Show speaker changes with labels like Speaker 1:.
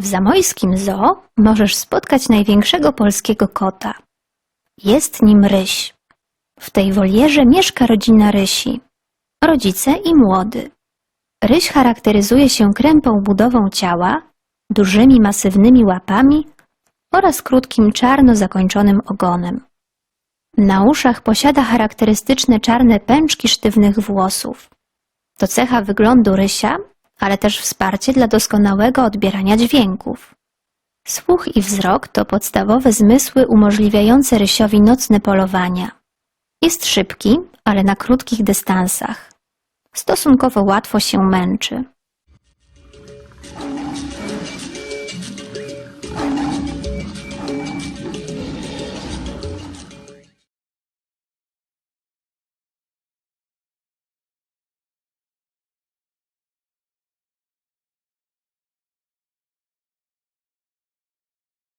Speaker 1: W zamojskim zoo możesz spotkać największego polskiego kota. Jest nim ryś. W tej wolierze mieszka rodzina rysi. Rodzice i młody. Ryś charakteryzuje się krępą budową ciała, dużymi masywnymi łapami oraz krótkim czarno zakończonym ogonem. Na uszach posiada charakterystyczne czarne pęczki sztywnych włosów. To cecha wyglądu rysia, ale też wsparcie dla doskonałego odbierania dźwięków. Słuch i wzrok to podstawowe zmysły umożliwiające rysiowi nocne polowania. Jest szybki, ale na krótkich dystansach. Stosunkowo łatwo się męczy.